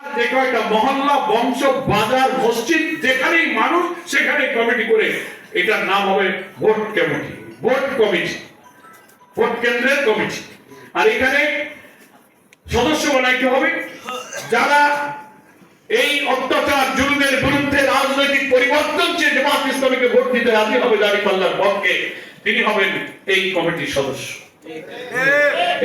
যে কয়টা মহল্লা, বংশ, বাজার, মসজিদ, যেখানেই মানুষ, সেখানেই কমিটি করে। এটার নাম হবে vote committee vote committee, vote কেন্দ্রের কমিটি। আর এখানে সদস্য বানাইতে হবে যারা এই অত্যাচার, জুলুমের বিরুদ্ধে রাজনৈতিক পরিবর্তন চেয়ে জামাত ইসলামীকে ভোট দিতে রাজি হবে, দাঁড়িপাল্লার পক্ষে তিনি হবেন এই কমিটির সদস্য।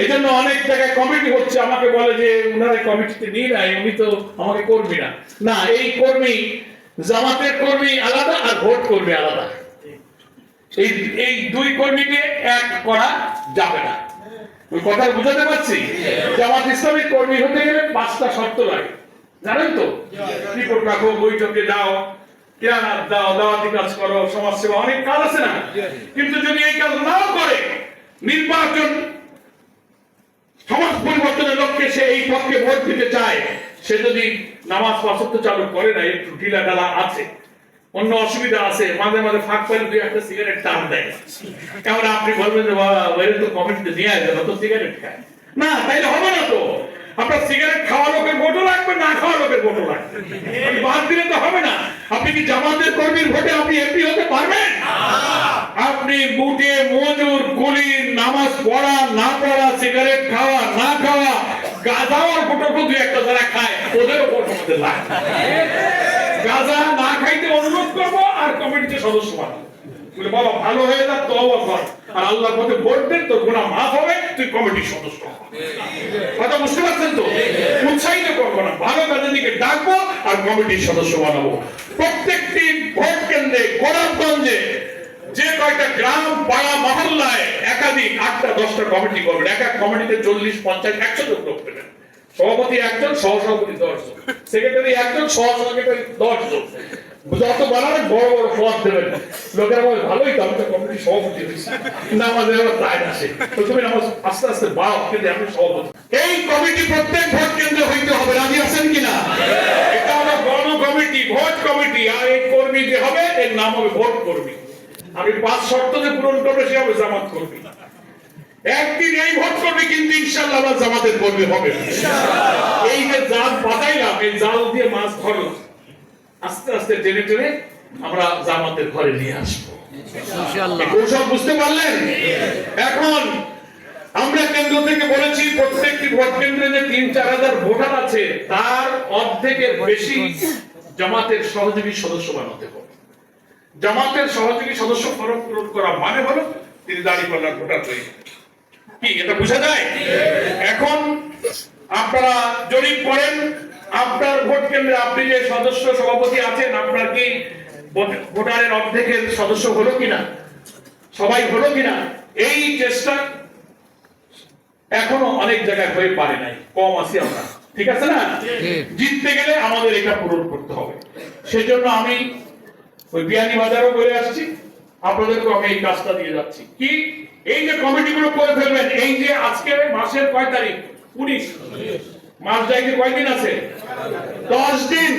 এই জন্য অনেক জায়গায় কমিটি হচ্ছে, আমাকে বলে যে উনারা কমিটিতে নিয়ে নাই উনি তো আমাকে কর্মী না। না, এই কর্মী, জামাতের কর্মী আলাদা আর ভোট কর্মী আলাদা। এই এই দুই কর্মীকে এক করা যাবে না। ওই কথা বুঝাতে পারছি? জামাত ইসলামী কর্মী হতে গেলে পাঁচটা শর্ত লাগে। জানেন তো? রিপোর্ট রাখো, বৈঠকে যাও কেরানাত দাও, দাওয়াতি কাজ করো সমাজ সেবা অনেক কাজ আছে না? কিন্তু যদি এই কাজ নাও করে নির্বাচন সমাজ পরিবর্তনের লক্ষ্যে সে এই পক্ষে ভোট দিতে চায়, সে যদি নামাজ পাঁচত্ব চালু করে না, একটু ঢিলা ঢালা আছে, অন্য অসুবিধা আছে, মাঝে মাঝে ফাঁক পাইলে দুই একটা সিগারেট টান দেয়। কেমন আপনি বলবেন যে, বাবা তো কমেন্টে নিয়ে আসবে না, তো সিগারেট খায়। না, তাইলে হবে না তো। আপনার সিগারেট খাওয়া লোকের ভোটও লাগবে, না খাওয়া লোকের ভোটও লাগবে। বাদ দিলে তো হবে না। আপনি কি জামাতের কর্মীর ভোটে আপনি এমপি হতে পারবেন আপনি বুটে মজুর কুলির নামাজ পড়া না পড়া সিগারেট খাওয়া, না খাওয়া গাঁজাওয়ার ফটো দু একটা যারা খায় ওদেরও ভোট আমাদের লাগবে গাঁজা না খাইতে অনুরোধ করব, আর কমিটিতে সদস্য বলে, বাবা, ভালো হয়ে আর আল্লাহর ভোট দে তোর গুনাহ মাফ হবে, তুই কমিটির সদস্য কথা বুঝতে পারছেন তো? উৎসাহিত করব না, ভালো কাজের দিকে ডাকবো, আর কমিটির সদস্য বানাবো। প্রত্যেকটি ভোট কেন্দ্রে গোলাপগঞ্জে যে কয়টা গ্রাম, পাড়া, মহল্লায় একাধিক আটটা, দশটা কমিটি করবেন এক এক কমিটিতে চল্লিশ, পঞ্চাশ, একশো লোক দেবেন সভাপতি একজন, সহসভাপতি দশজন সেক্রেটারি একজন সহ সেক্রেটারি দশজন যত বানাবেন বড় বড় পদ দেবেন। লোকেরা বলে, ভালোই তো, আমি তো কমিটি সভাপতি হয়েছি। নামাজের আবার প্রায় আসে। তো তুমি নামাজ আস্তে আস্তে বাড়াও, কিন্তু আমি সভাপতি। এই কমিটি প্রত্যেক ভোট কেন্দ্রে হইতে হবে। রাজি আছেন কিনা? এটা হলো গণ কমিটি, ভোট কমিটি, আর এই কর্মী যে হবে, এর নাম হবে ভোট কর্মী। আমি পাঁচ শর্ত যে পূরণ করবে সে হবে জামাত কর্মী একদিন এই ভোট করবে কিন্তু ইনশাল্লাহ আবার জামাতের কর্মী হবে। এই যে জাল পাতাইলাম এই জাল দিয়ে মাছ ধরো আস্তে আস্তে টেনে টেনে আমরা জামাতের ঘরে নিয়ে আসব। কৌশল বুঝতে পারলেন? এখন আমরা কেন্দ্র থেকে বলেছি প্রত্যেকটি ভোট কেন্দ্রে যে তিন চার হাজার ভোটার আছে তার অর্ধেকের বেশি জামাতের সহযোগী সদস্য বানাতে হবে। জামাতের সহযোগী সদস্য ফরম পূরণ করা মানে হলো তিনি দাঁড়িপাল্লার ভোটার হয়ে কি এটা বোঝা যায়? এখন আপনারা জরিপ করেন আপনার ভোট কেন্দ্রে আপনি যে সদস্য সভাপতি আছেন আপনার কি ভোটারের অর্ধেকের সদস্য হলো কিনা? সবাই হলো কিনা? এই চেষ্টা এখনও অনেক জায়গায় হয়ে পারে নাই কম আছি আমরা। ঠিক আছে না? জিততে গেলে আমাদের এটা পূরণ করতে হবে। সেজন্য আমি ওই বিয়ানি বাজারও বলে আসছি আপনাদেরকে আমি এই কাজটা দিয়ে যাচ্ছি। কি? এই যে কমিটিগুলো করে ফেলবেন, এই যে আজকে মাসের কয় তারিখ? উনিশ। মাস যাইতে কয়দিন আছে? দশ দিন।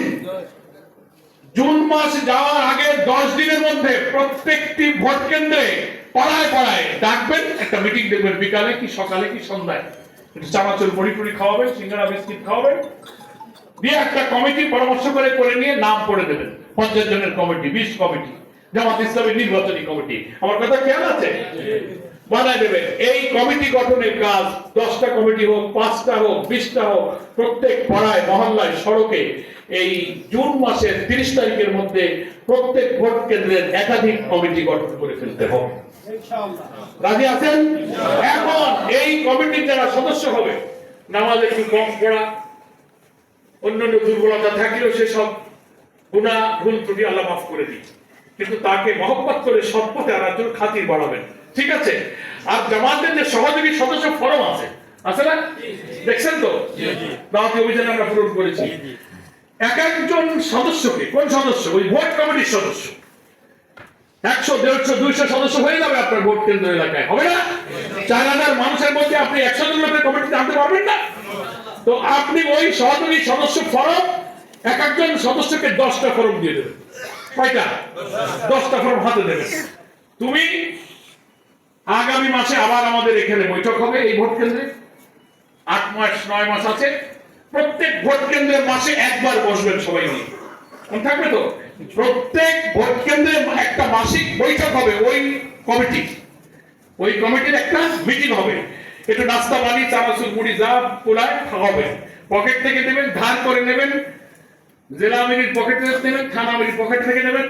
জুন মাস যাওয়ার আগে দশ দিনের মধ্যে প্রত্যেকটি ভোট কেন্দ্রে পাড়ায় পাড়ায় ডাকবেন, একটা মিটিং দেখবেন বিকালে কি সকালে কি সন্ধ্যায়। চানাচুর বড়ি টুড়ি খাওয়াবেন, সিঙ্গারা বিস্কিট খাওয়াবেন। দিয়ে একটা কমিটি পরামর্শ করে করে নিয়ে নাম পড়ে দেবেন। পঞ্চাশ জনের কমিটি বিশ কমিটি জামাত ইসলামের নির্বাচনী কমিটি। আমার কথা খেয়াল আছে? বানায় দেবেন এই কমিটি গঠনের কাজ দশটা কমিটি হোক পাঁচটা হোক বিশটা হোক প্রত্যেক পাড়ায় মহল্লায় সড়কে এই জুন মাসের তিরিশ তারিখের মধ্যে প্রত্যেক ভোট কেন্দ্রের একাধিক কমিটি গঠন করে ফেলতে হবে। রাজি আছেন? এখন এই কমিটির যারা সদস্য হবে নামাজ একটু কম পড়া অন্যান্য দুর্বলতা থাকলেও সেসব গুণা ভুল ত্রুটি আল্লাহ মাফ করে দিই কিন্তু তাকে মহব্বত করে সৎ পথে আনার জন্য খাতির বাড়াবেন। ঠিক আছে? আর জামাতের যে সহযোগী সদস্য ফরম আছে আছে না? দেখছেন তো? দাওয়াতি অভিযানে আমরা পূরণ করেছি। এক একজন সদস্যকে কোন সদস্য? ওই ভোট কমিটির সদস্য। একশো দেড়শো দুইশো সদস্য হয়ে যাবে আপনার ভোট কেন্দ্র এলাকায়। হবে না? চার হাজার মানুষের মধ্যে আপনি একশো জন লোকের কমিটিতে আনতে পারবেন না? তো আপনি ওই সহযোগী সদস্য ফরম এক একজন সদস্যকে দশটা ফরম দিয়ে দেবেন। কয়টা? দশটা ফরম হাতে দেবেন তুমি আগামী মাসে আবার আমাদের এখানে বৈঠক হবে এই ভোট কেন্দ্রে। আট মাস, নয় মাস আছে। প্রত্যেক ভোট কেন্দ্রে মাসে একবার বসবেন সবাই নিয়ে থাকবে তো? প্রত্যেক ভোট কেন্দ্রে একটা মাসিক বৈঠক হবে ওই কমিটি। ওই কমিটির একটা মিটিং হবে। একটু নাস্তা পানি চানাচুর মুড়ি যা পোলায় হবে পকেট থেকে নেবেন ধার করে নেবেন। জেলা আমিরির পকেট থেকে নেবেন থানা আমিরির পকেট থেকে নেবেন।